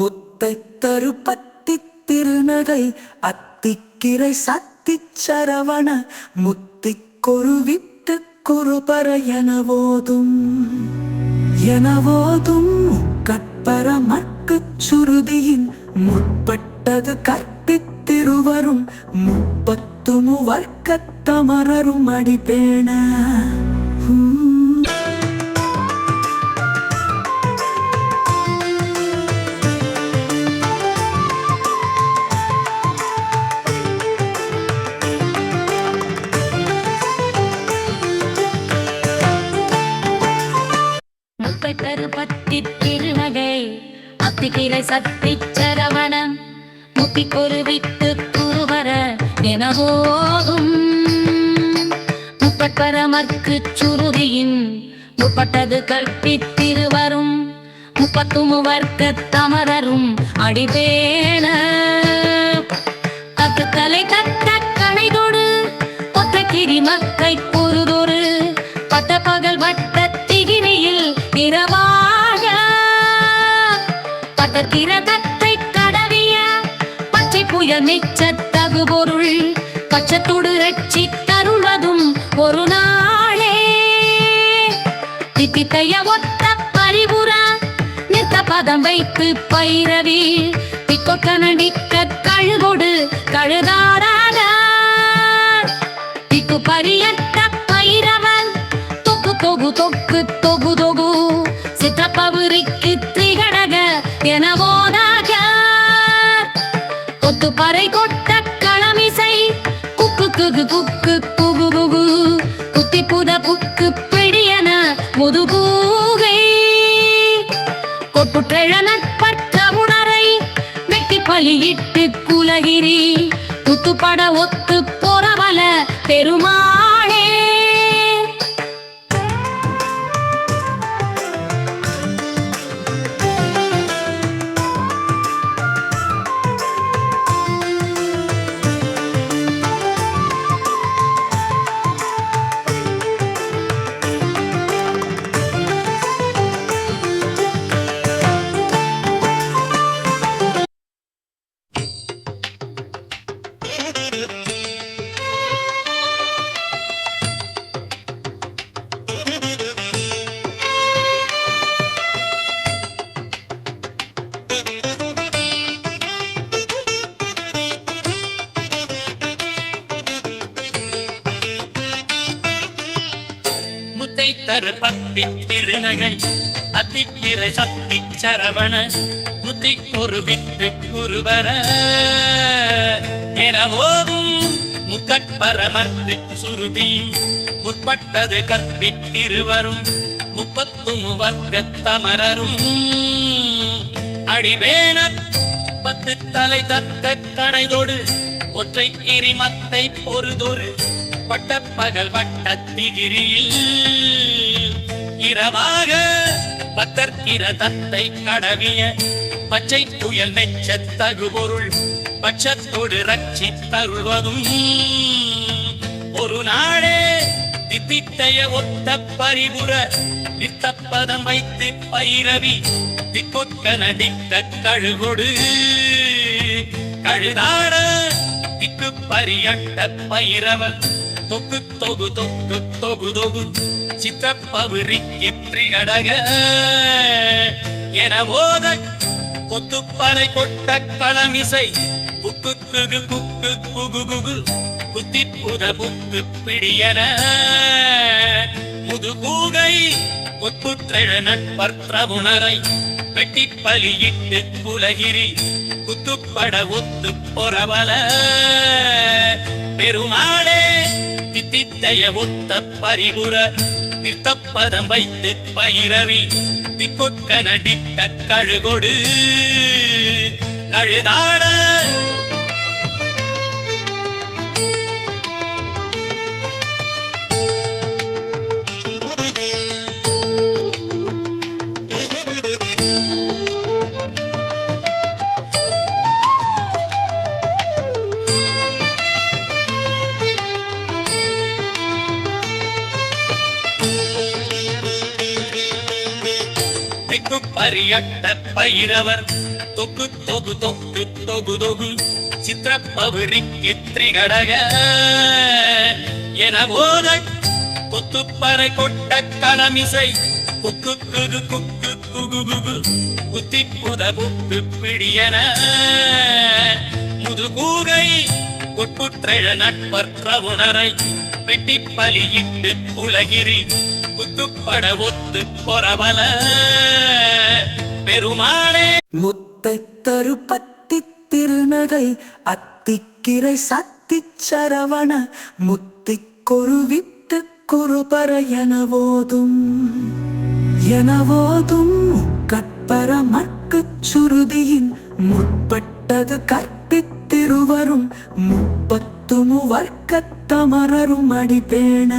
முத்தை தருப்பத்தி திருநகை அத்திக்கிரை சத்தி சரவண முத்திக்கொரு விட்டு குருபர எனவோதும். எனவோதும் கற்பர மட்குச் சுருதியின் முற்பட்டது கற்பித்திருவரும் முப்பத்துமு வர்க்கத்தமரரும் அடிபேண அத்திகிரை சத்தி சரவணம் முத்தி விட்டு குருவர என போதும் முப்பட்பரமர்க்கு சுருதியின் முப்பட்டது கற்பித்திருவரும் முப்பத்து முவர்க்க தமரரும் அடிபேன பட்டத்திர தத்தை கடவிய பச்சை புயல் மிச்ச தகு பொருள் பச்சத்தோடு ரட்சி தருள்வதும் ஒரு நாளே. தித்தித்தைய ஒத்த பரிபுரா நித்த பதம் வைத்து பைரவி திக்கொக்க நடிக்க கழுகொடு கழுதாராக என போதாக கொத்து பறை கொட்ட களமிசை குக்கு குகு குக்கு புகு புகு குத்தி புத புக்கு பிடியன முதுகூகை. கொட்டுற்றெழ நட்பற்ற உணரை வெட்டி பலியிட்டு குலகிரி. துத்துப்பட ஒத்து பொறவல பெருமா தரு பத்தி திருநகை அத்திக்கிரை சக்தி சரவண முத்தி ஒரு விட்டு குருவர. எனவோதும் முக்கட்பரமர்த்து சுருதி முற்பட்டது கற்பித்திருவரும் முப்பத்து வர்க்கத்தமரரும். அடிவேன பத்து தலை தத்த கடைதோடு ஒற்றை கிரிமத்தை பொறுதொரு பட்ட பகல் வட்டத்திகிரியில் இரவாக பத்தற்கிற தத்தை கடவிய பச்சை புயல் நெச்ச தகுபொருள் பட்சத்தோடு ரட்சி தருவதும் ஒரு நாளே தித்தித்தைய ஒத்த பரிபுற நித்தப்பதம் வைத்து பைரவி திக்கொக்க நடித்த கழுகொடு. கழுதாட திக்கு பரியட்ட பைரவன் தொக்கு தொகு தொக்கு தொகு தொகு சித்தப்பவுரிக்கு பிரியடக என போத கொத்துப்பனை கொட்ட களமிசை புக்கு குகு புக்கு புகு புகு குத்தி புத புக்கு பிடியன. முதுகூகை ஒத்துற்றெழ நட்பற்ற உணரை வெட்டி பலியிட்டு புலகிரி. குத்துப்பட ஒத்து பொறவல. பெருமாளே தித்தித்தைய ஒத்த பரிபுற நிறுத்தப்பதம் வைத்து பயிரவி. திக்கொக்க நடித்த கழுகொடு. கழுதாட பரியட்ட பைரவர் தொகு தொகு தொகு தொகு. தொகு சித்திரப்பவிரிக்கு திரிகடக என போத கொத்துப்பறை கொட்ட கணமிசை குக்கு குகு குக்கு குகு குகு. குத்தி புத புக்கு பிடியன. முதுகூகை உட்புற்றெழ நட்பற்ற உணரை. வெட்டி பலியிட்டு உலகிரி. முத்துப்பட ஒத்து பொறவல பெருமானே. முத்தை தருப்பத்தி திருநகை அத்திக்கிரை சத்தி சரவண முத்திக்கொரு வித்து குருபர எனவோதும். எனவோதும் கற்பர மற்குச் சுருதியின் முற்பட்டது கற்பித்திருவரும் முப்பத்து முவர்க்கத்தமரரும் அடிபேண.